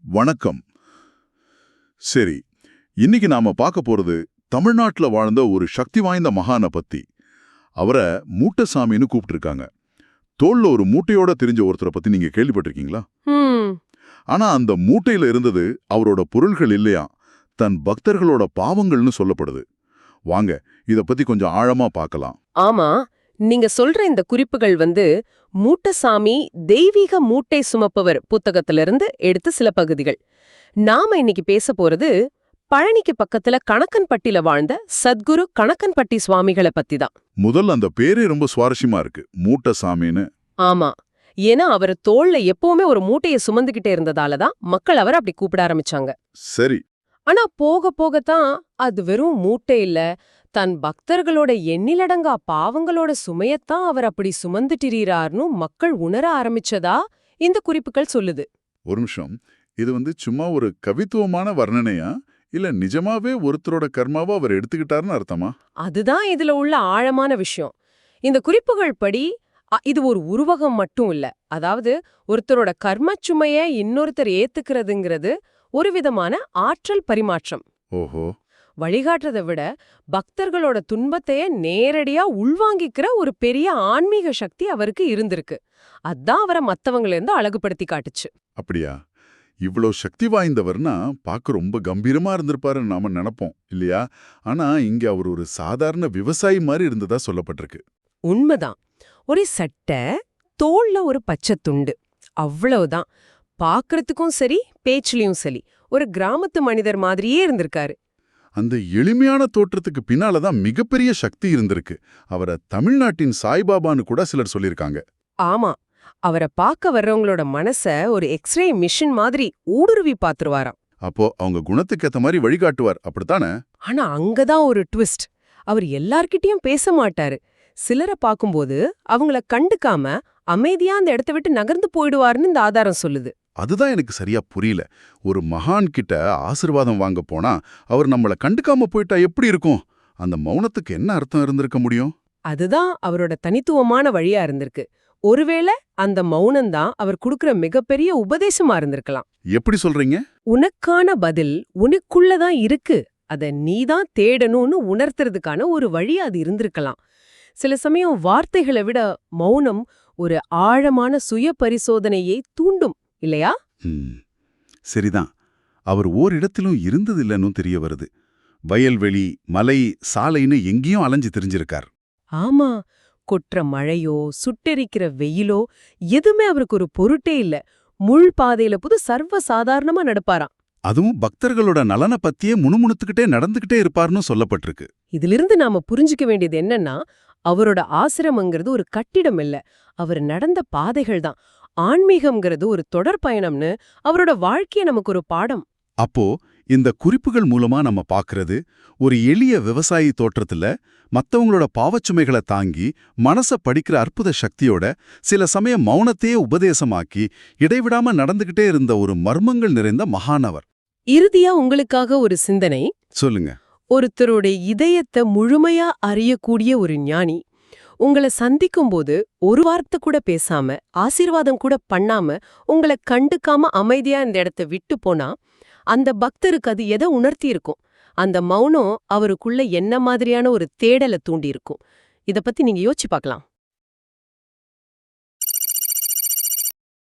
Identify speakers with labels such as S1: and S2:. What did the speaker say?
S1: வணக்கம். சரி இன்னைக்கு நாம பார்க்க போறது தமிழ்நாட்டுல வாழ்ந்த ஒரு சக்தி வாய்ந்த மகானை பத்தி. அவரை மூட்டைசாமின்னு கூப்பிட்டிருக்காங்க. தோல்ல ஒரு மூட்டையோட தெரிஞ்ச ஒருத்தரை பத்தி நீங்க கேள்விப்பட்டிருக்கீங்களா? ஆனா அந்த மூட்டையில இருந்தது அவரோட பொருள்கள் இல்லையா? தன் பக்தர்களோட பாவங்கள்னு சொல்லப்படுது. வாங்க இத பத்தி கொஞ்சம் ஆழமா பார்க்கலாம்.
S2: ஆமா நீங்க சொல்ற இந்த குறிப்புகள் வந்து மூட்டசாமி தெய்வீக மூட்டை சுமப்பவர் புத்தகத்திலிருந்து எடுத்த சில பகுதிகள். நாம இன்னைக்கு பேச போறது பழனிக்கு பக்கத்துல கணக்கன்பட்டில வாழ்ந்த சத்குரு கணக்கன்பட்டி சுவாமிகளை பத்தி தான்.
S1: முதல்ல அந்த பேரே ரொம்ப சுவாரஸ்யமா இருக்கு மூட்டைசாமின்னு.
S2: ஆமா. ஏன்னா அவர் தோள்ல எப்பவுமே ஒரு மூட்டைய சுமந்துகிட்டே இருந்ததால தான் மக்கள் அவரை அப்படி கூப்பிட ஆரம்பிச்சாங்க.
S1: சரி.
S2: ஆனா போக போகத்தான் அது வெறும் மூட்டை இல்ல தன் பக்தர்களோட எண்ணிலடங்கா பாவங்களோட சுமையத்தான் அவர் அப்படி சுமந்துட்டிரீரார்னு மக்கள் உணர ஆரம்பிச்சதா இந்த குறிப்புகள் சொல்லுது.
S1: ஒரு நிமிஷம். இது வந்து சும்மா ஒரு கவித்துவமான வர்ணனையா? இல்ல நிஜமாவே ஒருத்தரோட கர்மாவை அவர் எடுத்துக்கிட்டாருன்னு அர்த்தமா?
S2: அதுதான் இதுல உள்ள ஆழமான விஷயம். இந்த குறிப்புகள் படி இது ஒரு உருவகம் மட்டும் இல்ல. அதாவது ஒருத்தரோட கர்மச் சுமைய இன்னொருத்தர் ஏத்துக்கிறதுங்கிறது ஒரு விதமான ஆற்றல் பரிமாற்றம்.
S1: ஓஹோ.
S2: வழிகாட்டுறதை விட பக்தர்களோட துன்பத்தையே நேரடியா உள்வாங்கிக்கிற ஒரு பெரிய ஆன்மீக சக்தி அவருக்கு இருந்திருக்கு. அதான் அவரை மத்தவங்கள இருந்து அழகுபடுத்தி காட்டுச்சு.
S1: அப்படியா? இவ்ளோ சக்தி வாய்ந்தவர்னா பார்க்க ரொம்ப கம்பீரமா இருந்திருப்பாருன்னு நாம நினைப்போம் இல்லையா? ஆனா இங்க அவர் ஒரு சாதாரண விவசாயி மாதிரி இருந்ததா சொல்லப்பட்டிருக்கு.
S2: உண்மைதான். ஒரு சட்டை தோல்ல ஒரு பச்சை துண்டு. அவ்வளவுதான். பார்க்கறதுக்கும் சரி பேச்சுலயும் சரி. ஒரு கிராமத்து மனிதர் மாதிரியே இருந்திருக்காரு.
S1: அந்த எளிமையான தோற்றத்துக்கு பின்னால தான் மிகப்பெரிய சக்தி இருந்திருக்கு. அவரை தமிழ்நாட்டின் சாய்பாபான்னு கூட சிலர் சொல்லியிருக்காங்க.
S2: ஆமா. அவரை பார்க்க வர்றவங்களோட மனச ஒரு எக்ஸ்ரே மிஷின் மாதிரி ஊடுருவி பாத்துருவாராம்.
S1: அப்போ அவங்க குணத்துக்கு ஏத்த மாதிரி வழிகாட்டுவார். அப்படித்தானே?
S2: ஆனா அங்கதான் ஒரு ட்விஸ்ட். அவர் எல்லார்கிட்டயும் பேச மாட்டாரு. சிலரை பார்க்கும்போது அவங்கள கண்டுக்காம அமைதியா அந்த இடத்த விட்டு நகர்ந்து போயிடுவாருன்னு இந்த ஆதாரம் சொல்லுது.
S1: அதுதான் எனக்கு சரியா புரியல. ஒரு மகான் கிட்ட ஆசிர்வாதம் வாங்க போனா அவர் நம்மள கண்டுக்காம போயிட்டா எப்படி இருக்கும்? அந்த மௌனத்துக்கு என்ன அர்த்தம் இருந்திருக்க முடியும்?
S2: அதுதான் அவரோட தனித்துவமான வழியா இருந்திருக்கு. ஒருவேளை அந்த மௌனம்தான் அவர் கொடுக்கிற மிகப்பெரிய உபதேசமா இருந்திருக்கலாம்.
S1: எப்படி சொல்றீங்க?
S2: உனக்கான பதில் உனக்குள்ளதான் இருக்கு. அத நீதான் தேடணும்னு உணர்த்துறதுக்கான ஒரு வழி அது இருந்திருக்கலாம். சில சமயம் வார்த்தைகளை விட மௌனம் ஒரு ஆழமான சுய பரிசோதனையை தூண்டும். இல்லையா?
S1: சரிதான். அவர் ஓரிடத்திலும் இருந்ததில்லைன்னு தெரிய வருது. வயல்வெளி மலை சாலைன்னு எங்கேயும் அலைஞ்சு தெரிஞ்சிருக்கார்.
S2: ஆமா. கொற்ற மழையோ சுட்டெரிக்கிற வெயிலோ எதுவுமே அவருக்கு ஒரு பொருட்டே இல்ல. முள் பாதையில புது சர்வ சாதாரணமா நடப்பாராம்.
S1: அதுவும் பக்தர்களோட நலனை பத்தியே முணுமுணுத்துக்கிட்டே நடந்துகிட்டே இருப்பார்னு சொல்லப்பட்டிருக்கு.
S2: இதிலிருந்து நாம புரிஞ்சுக்க வேண்டியது என்னன்னா அவரோட ஆசிரமங்கிறது ஒரு கட்டிடம் இல்ல. அவர் நடந்த பாதைகள் தான் ஆன்மீகம்ங்கிறது ஒரு தொடர் பயணம்னு அவரோட வாழ்க்கைய நமக்கு ஒரு பாடம்.
S1: அப்போ இந்த குறிப்புகள் மூலமா நம்ம பாக்குறது ஒரு எளிய விவசாயி தோற்றத்துல மத்தவங்களோட பாவச்சுமைகளை தாங்கி மனச படிக்கிற அற்புத சக்தியோட சில சமயம் மௌனத்தையே உபதேசமாக்கி இடைவிடாம நடந்துகிட்டே இருந்த ஒரு மர்மங்கள் நிறைந்த மகானவர்.
S2: இறுதியா உங்களுக்காக ஒரு சிந்தனை.
S1: சொல்லுங்க.
S2: ஒருத்தரோட இதயத்தை முழுமையா அறியக்கூடிய ஒரு ஞானி. உங்களை சந்திக்கும்போது ஒரு வார்த்தை கூட பேசாம ஆசீர்வாதம் கூட பண்ணாம உங்களை கண்டுக்காம அமைதியா இந்த இடத்த விட்டு போனா அந்த பக்தருக்கு அது எதை உணர்த்தி இருக்கும்? அந்த மௌனம் அவருக்குள்ள என்ன மாதிரியான ஒரு தேடலை தூண்டியிருக்கும்? இதை இத பத்தி நீங்க யோசிச்சு பார்க்கலாம்.